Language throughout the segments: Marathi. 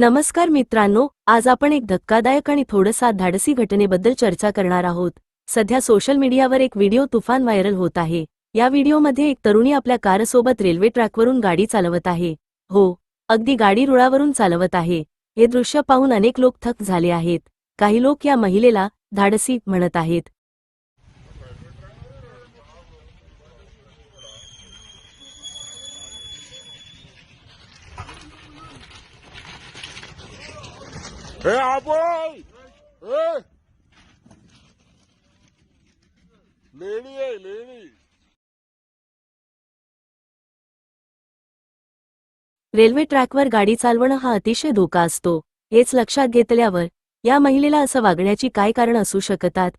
नमस्कार मित्रांनो आज आपण एक धक्कादायक आणि थोडसा धाडसी घटनेबद्दल चर्चा करणार आहोत. सध्या सोशल मीडियावर एक व्हिडिओ तुफान व्हायरल होत आहे. या व्हिडिओमध्ये एक तरुणी आपल्या कारसोबत रेल्वे ट्रॅकवरून गाडी चालवत आहे. हो अगदी गाडी रुळावरून चालवत आहे. हे दृश्य पाहून अनेक लोक थक झाले आहेत. काही लोक या महिलेला धाडसी म्हणत आहेत. ए आबोय ए लेणी आहे लेणी. रेल्वे ट्रॅकवर गाडी चालवणं हा अतिशय धोका असतो. हेच लक्षात घेतल्यावर या महिलेला असं वागण्याची काय कारण असू शकतात?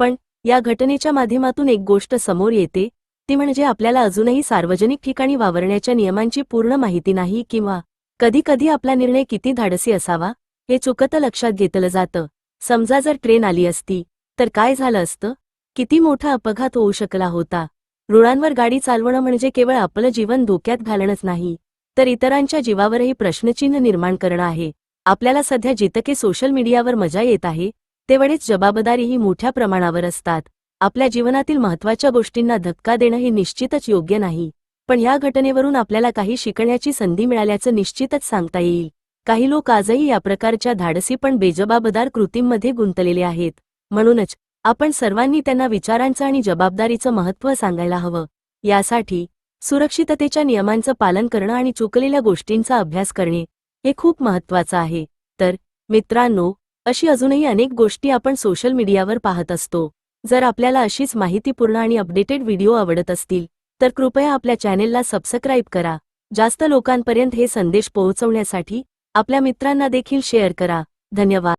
पण या घटनेच्या माध्यमातून एक गोष्ट समोर येते ती म्हणजे आपल्याला अजूनही सार्वजनिक ठिकाणी वावरण्याच्या नियमांची पूर्ण माहिती नाही किंवा कधीकधी आपला निर्णय किती धाडसी असावा? हे चुकतं लक्षात घेतलं जातं. समजा जर ट्रेन आली असती तर काय झालं असतं? किती मोठा अपघात होऊ शकला होता? रुळांवर गाडी चालवणं म्हणजे केवळ आपलं जीवन धोक्यात घालणंच नाही तर इतरांच्या जीवावरही प्रश्नचिन्ह निर्माण करणं आहे. आपल्याला सध्या जितके सोशल मीडियावर मजा येत आहे तेवढेच जबाबदारीही मोठ्या प्रमाणावर असतात. आपल्या जीवनातील महत्त्वाच्या गोष्टींना धक्का देणं हे निश्चितच योग्य नाही पण या घटनेवरून आपल्याला काही शिकण्याची संधी मिळाल्याचं निश्चितच सांगता येईल. काही लोक आजही या प्रकारच्या धाडसी पण बेजबाबदार कृतींमध्ये गुंतलेले आहेत. म्हणूनच आपण सर्वांनी त्यांना विचारांचं आणि जबाबदारीचं महत्त्व सांगायला हवं. यासाठी सुरक्षिततेच्या नियमांचं पालन करणं आणि चुकलेल्या गोष्टींचा अभ्यास करणे हे खूप महत्त्वाचं आहे. तर मित्रांनो अशी अजूनही अनेक गोष्टी आपण सोशल मीडियावर पाहत असतो. जर आपल्याला अशीच माहितीपूर्ण आणि अपडेटेड व्हिडिओ आवडत असतील तर कृपया आपल्या चॅनेलला सबस्क्राईब करा. जास्त लोकांपर्यंत हे संदेश पोहोचवण्यासाठी आपल्या मित्रांना देखील शेअर करा. धन्यवाद.